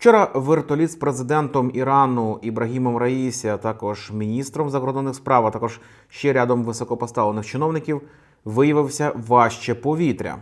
Вчора вертоліт з президентом Ірану Ібрагімом Раїсі, а також міністром закордонних справ, а також ще рядом високопоставлених чиновників виявився важче повітря.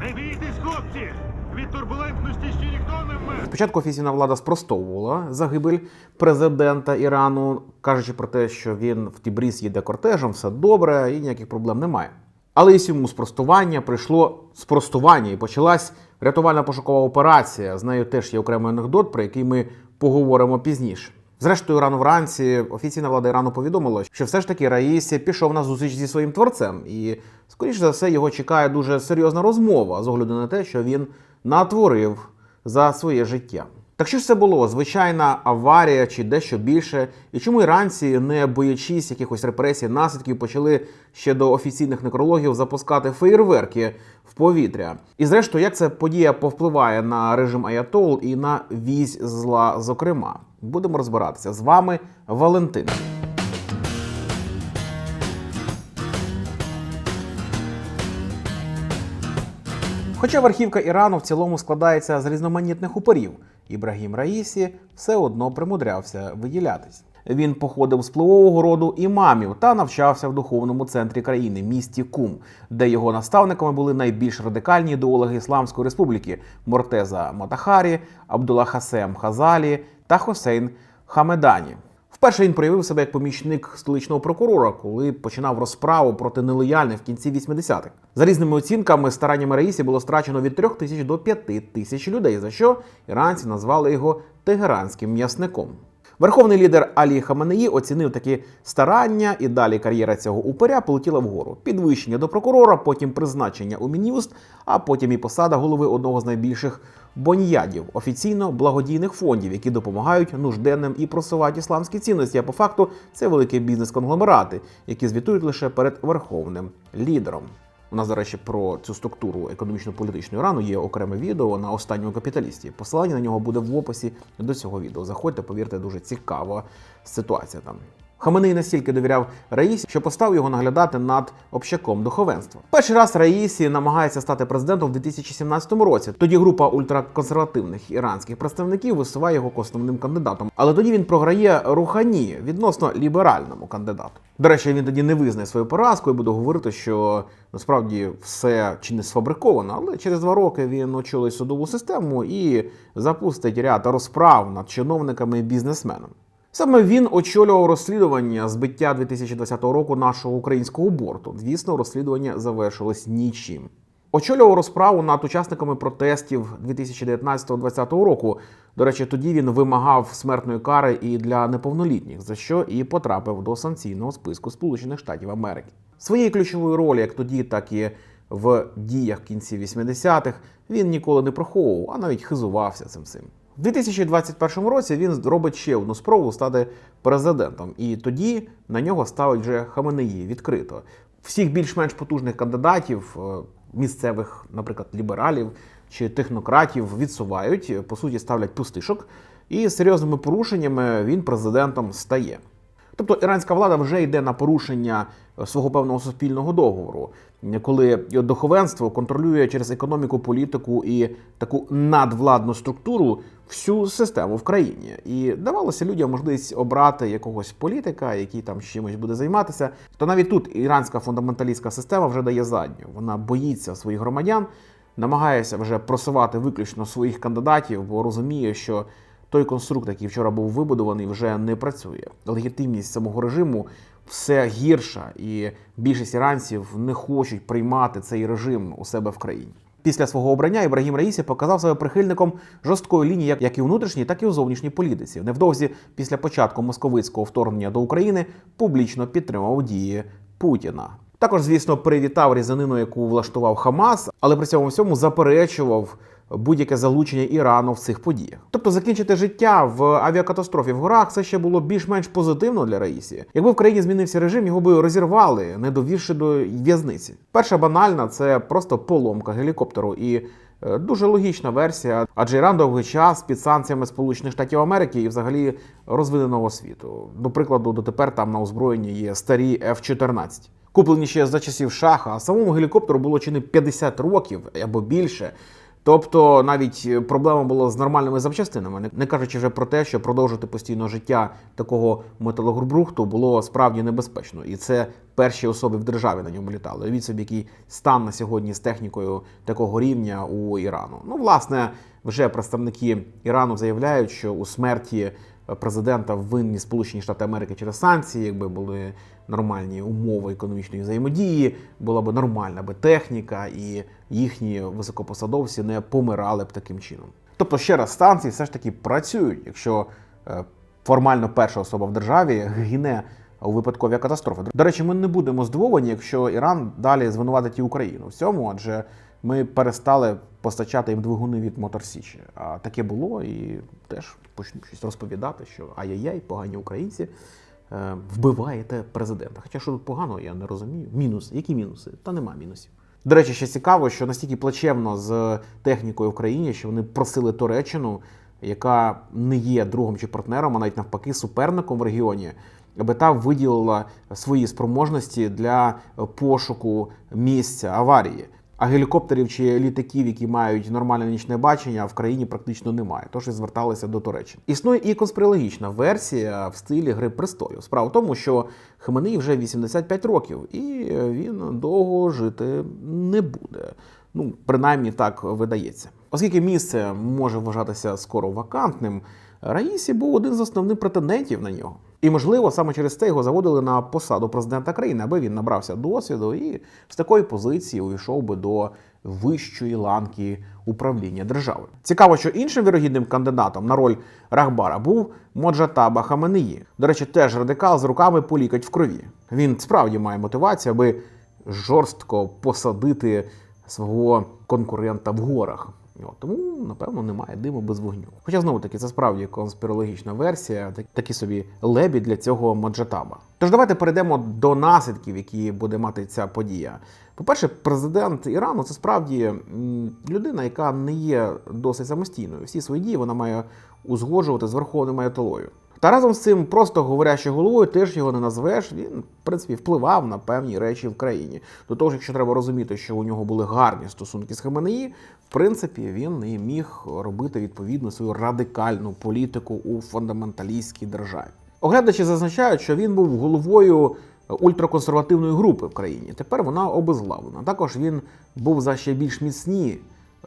Не бійтесь, хлопці! Від турбулентності ще ніхто не вмер! Спочатку офіційна влада спростовувала загибель президента Ірану, кажучи про те, що він в Тібріс їде кортежем, все добре і ніяких проблем немає. Але і цьому спростування прийшло спростування і почалась рятувальна пошукова операція. З нею теж є окремий анекдот, про який ми поговоримо пізніше. Зрештою, рано вранці офіційна влада Ірану повідомила, що все ж таки Раїсі пішов на зустріч зі своїм творцем, і скоріш за все його чекає дуже серйозна розмова з огляду на те, що він натворив за своє життя. Так що ж це було? Звичайна аварія чи дещо більше? І чому іранці, не боячись якихось репресій, наслідків, почали ще до офіційних некрологів запускати феєрверки повітря? І зрештою, як ця подія повпливає на режим Аятол і на вісь зла, зокрема? Будемо розбиратися з вами, Валентин. Хоча верхівка Ірану в цілому складається з різноманітних упорів, Ібрагім Раїсі все одно примудрявся виділятись. Він походив з впливового роду імамів та навчався в духовному центрі країни, місті Кум, де його наставниками були найбільш радикальні ідеологи Ісламської республіки Мортеза Матахарі, Абдулла Хасем Хазалі та Хосейн Хамедані. Вперше він проявив себе як помічник столичного прокурора, коли починав розправу проти нелояльних в кінці 80-х. За різними оцінками, стараннями Раїсі було страчено від 3 тисяч до 5 тисяч людей, за що іранці назвали його тегеранським м'ясником. Верховний лідер Алі Хаменеї оцінив такі старання, і далі кар'єра цього упоря полетіла вгору. Підвищення до прокурора, потім призначення у Мін'юст, а потім і посада голови одного з найбільших боньядів офіційно благодійних фондів, які допомагають нужденним і просувають ісламські цінності. А по факту це великі бізнес-конгломерати, які звітують лише перед верховним лідером. У нас, до речі, про цю структуру економічно-політичної рану є окреме відео на останньому капіталісті. Посилання на нього буде в описі до цього відео. Заходьте, повірте, дуже цікава ситуація там. Хаменей настільки довіряв Раїсі, що постав його наглядати над общаком духовенства. Перший раз Раїсі намагається стати президентом в 2017 році. Тоді група ультраконсервативних іранських представників висуває його основним кандидатом. Але тоді він програє Рухані відносно ліберальному кандидату. До речі, він тоді не визнає свою поразку і буде говорити, що насправді все чи не сфабриковано, але через два роки він очолить судову систему і запустить ряд розправ над чиновниками і бізнесменами. Саме він очолював розслідування збиття 2020 року нашого українського борту. Звісно, розслідування завершилось нічим. Очолював розправу над учасниками протестів 2019-2020 року. До речі, тоді він вимагав смертної кари і для неповнолітніх, за що і потрапив до санкційного списку Сполучених Штатів Америки. Своєї ключової ролі, як тоді, так і в діях кінці 80-х, він ніколи не приховував, а навіть хизувався цим всім. У 2021 році він зробить ще одну спробу стати президентом, і тоді на нього ставить вже Хаменеї відкрито. Всіх більш-менш потужних кандидатів, е, місцевих, наприклад, лібералів чи технократів, відсувають, по суті, ставлять пустишок, і серйозними порушеннями він президентом стає. Тобто іранська влада вже йде на порушення свого певного суспільного договору, коли духовенство контролює через економіку, політику і таку надвладну структуру всю систему в країні. І давалося людям можливість обрати якогось політика, який там чимось буде займатися. То навіть тут іранська фундаменталістська система вже дає задню. Вона боїться своїх громадян, намагається вже просувати виключно своїх кандидатів, бо розуміє, що той конструкт, який вчора був вибудований, вже не працює. Легітимність самого режиму все гірша, і більшість іранців не хочуть приймати цей режим у себе в країні. Після свого обрання Ібрагім Раїсі показав себе прихильником жорсткої лінії, як і у внутрішній, так і у зовнішній політиці. Невдовзі після початку московицького вторгнення до України публічно підтримав дії Путіна. Також, звісно, привітав різанину, яку влаштував Хамас, але при цьому всьому заперечував будь-яке залучення Ірану в цих подіях. Тобто закінчити життя в авіакатастрофі в горах це ще було більш-менш позитивно для Раїсі. Якби в країні змінився режим, його би розірвали, не довівши до в'язниці. Перша банальна це просто поломка гелікоптеру і. е, Дуже логічна версія, адже Іран довгий час під санкціями Сполучених Штатів Америки і взагалі розвиненого світу. До прикладу, дотепер там на озброєнні є старі F-14. Куплені ще за часів шаха, а самому гелікоптеру було чи не 50 років або більше. Тобто навіть е, проблема була з нормальними запчастинами, не- кажучи вже про те, що продовжити постійно життя такого металогрубрухту було справді небезпечно. І це перші особи в державі на ньому літали. Від собі, який стан на сьогодні з технікою такого рівня у Ірану. Ну, власне, вже представники Ірану заявляють, що у смерті президента винні Сполучені Штати Америки через санкції, якби були нормальні умови економічної взаємодії, була б нормальна би техніка, і їхні високопосадовці не помирали б таким чином. Тобто, ще раз, санкції все ж таки працюють, якщо е, формально перша особа в державі гине у випадковій катастрофі. До речі, ми не будемо здивовані, якщо Іран далі звинуватить Україну в цьому, адже ми перестали постачати їм двигуни від Моторсічі. А таке було і теж почнуть щось розповідати, що ай-яй-яй, погані українці. е, Вбиваєте президента. Хоча що тут поганого, я не розумію. Мінус. Які мінуси? Та нема мінусів. До речі, ще цікаво, що настільки плачевно з технікою в країні, що вони просили Туреччину, яка не є другом чи партнером, а навіть навпаки суперником в регіоні, аби та виділила свої спроможності для пошуку місця аварії. А гелікоптерів чи літаків, які мають нормальне нічне бачення, в країні практично немає. Тож і зверталися до Туреччини. Існує і конспірологічна версія в стилі Гри престолів. Справа в тому, що Хмелей вже 85 років, і він довго жити не буде. Ну, принаймні так видається. Оскільки місце може вважатися скоро вакантним, Раїсі був один з основних претендентів на нього. І, можливо, саме через це його заводили на посаду президента країни, аби він набрався досвіду і з такої позиції увійшов би до вищої ланки управління державою. Цікаво, що іншим вірогідним кандидатом на роль Рахбара був Моджатаба Хаменеї. До речі, теж радикал з руками полікать в крові. Він справді має мотивацію, аби жорстко посадити свого конкурента в горах. Тому, напевно, немає диму без вогню. Хоча знову таки це справді конспірологічна версія, так- такі собі лебі для цього Маджатаба. Тож давайте перейдемо до наслідків, які буде мати ця подія. По-перше, президент Ірану це справді людина, яка не є досить самостійною. Всі свої дії вона має узгоджувати з верховним аятолою. Та разом з цим, просто говорячи головою, теж його не назвеш. Він, в принципі, впливав на певні речі в країні. До того ж, якщо треба розуміти, що у нього були гарні стосунки з Хаменеї, в принципі, він і міг робити відповідну свою радикальну політику у фундаменталістській державі. Оглядачі зазначають, що він був головою ультраконсервативної групи в країні. Тепер вона обезглавлена. Також він був за ще більш міцні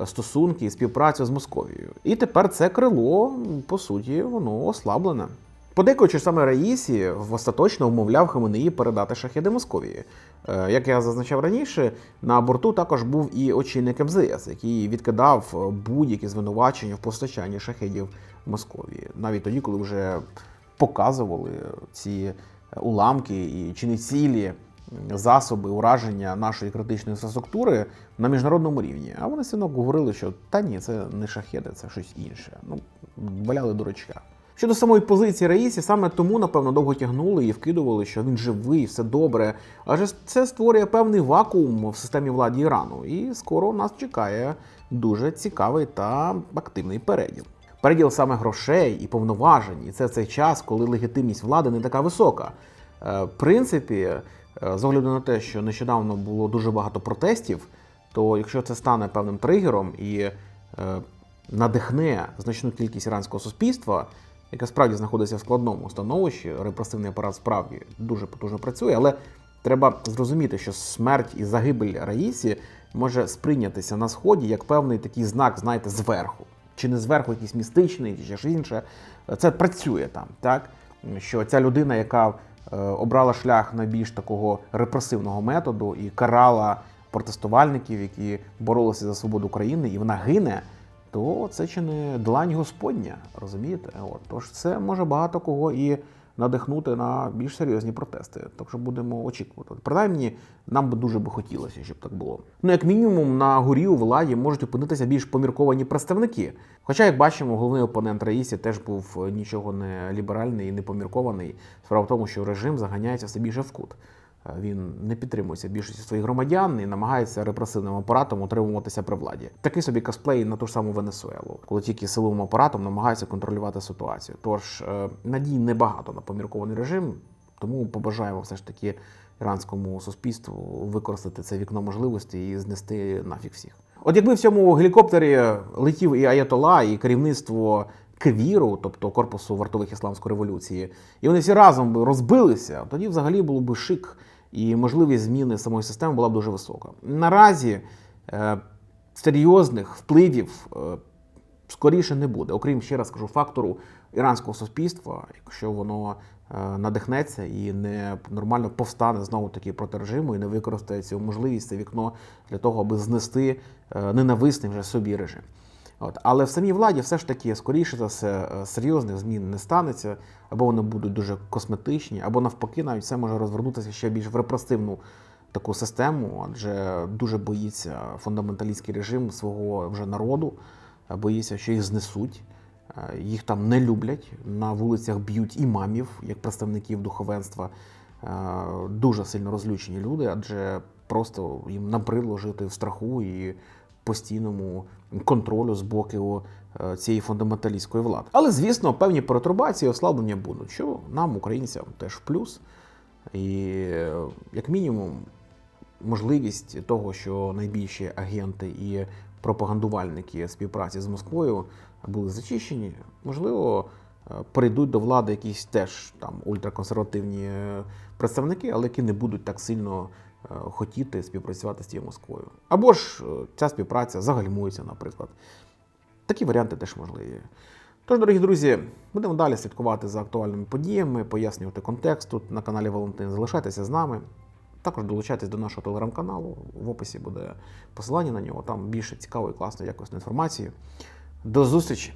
стосунки і співпрацю з Московією. І тепер це крило, по суті, воно ослаблене. Подейкуючи саме Раїсі, остаточно умовляв Хаменеї передати шахеди Московії. Е, Як я зазначав раніше, на борту також був і очільник МЗС, який відкидав е, будь-які звинувачення в постачанні шахедів Московії, навіть тоді, коли вже показували ці уламки і чи не цілі засоби ураження нашої критичної інфраструктури на міжнародному рівні. А вони все одно говорили, що та ні, це не шахеди, це щось інше. Ну, валяли дурачка. Щодо самої позиції Раїсі, саме тому, напевно, довго тягнули і вкидували, що він живий, все добре. Адже це створює певний вакуум в системі влади Ірану. І скоро нас чекає дуже цікавий та активний переділ. Переділ саме грошей і повноважень, і це цей час, коли легітимність влади не така висока. Е, В принципі, з огляду на те, що нещодавно було дуже багато протестів, то якщо це стане певним тригером і е, надихне значну кількість іранського суспільства, яке справді знаходиться в складному становищі, репресивний апарат справді дуже потужно працює, але треба зрозуміти, що смерть і загибель Раїсі може сприйнятися на сході як певний такий знак, знаєте, зверху. Чи не зверху якийсь містичний, чи щось інше. Це працює там, так? Що ця людина, яка е, обрала шлях найбільш такого репресивного методу і карала протестувальників, які боролися за свободу країни, і вона гине, то це чи не длань Господня, розумієте? От, тож це може багато кого і надихнути на більш серйозні протести. Так що будемо очікувати. Принаймні, нам би дуже би хотілося, щоб так було. Ну, як мінімум, на горі у владі можуть опинитися більш помірковані представники. Хоча, як бачимо, головний опонент Раїсі теж був е, нічого не ліберальний і не поміркований. Справа в тому, що режим заганяється все більше в кут. Е, Він не підтримується більшості своїх громадян і намагається репресивним апаратом утримуватися при владі. Такий собі косплей на ту ж саму Венесуелу, коли тільки силовим апаратом намагаються контролювати ситуацію. Тож е, надій небагато на поміркований режим, тому побажаємо все ж таки іранському суспільству використати це вікно можливості і знести нафіг всіх. От якби в цьому гелікоптері летів і Аятола, і керівництво Кевіру, тобто корпусу вартових ісламської революції, і вони всі разом би розбилися, тоді взагалі було б шик, і можливість зміни самої системи була б дуже висока. Наразі е, серйозних впливів е, скоріше не буде, окрім ще раз скажу, фактору іранського суспільства, якщо воно е, надихнеться і не нормально повстане знову таки проти режиму і не використає цю можливість, це вікно для того, аби знести е, ненависний вже собі режим. От. Але в самій владі все ж таки, скоріше за все, е, серйозних змін не станеться, або вони будуть дуже косметичні, або навпаки, навіть все може розвернутися ще більш в репресивну таку систему, адже дуже боїться фундаменталістський режим свого вже народу, е, боїться, що їх знесуть. Е, Їх там не люблять. На вулицях б'ють імамів, як представників духовенства. Дуже сильно розлючені люди, адже просто їм набридло жити в страху і постійному контролю з боку е, цієї фундаменталістської влади. Але, звісно, певні перетурбації, ослаблення будуть, що нам, українцям, теж в плюс. І, е, як мінімум, можливість того, що найбільші агенти і пропагандувальники співпраці з Москвою були зачищені, можливо, е, перейдуть до влади якісь теж там ультраконсервативні представники, але які не будуть так сильно хотіти співпрацювати з тією Москвою. Або ж е, ця співпраця загальмується, наприклад. Такі варіанти теж можливі. Тож, дорогі друзі, будемо далі слідкувати за актуальними подіями, пояснювати контекст тут на каналі Валентин. Залишайтеся з нами. Також долучайтесь до нашого телеграм-каналу. В описі буде посилання на нього. Там більше цікавої, класної, якісної інформації. До зустрічі!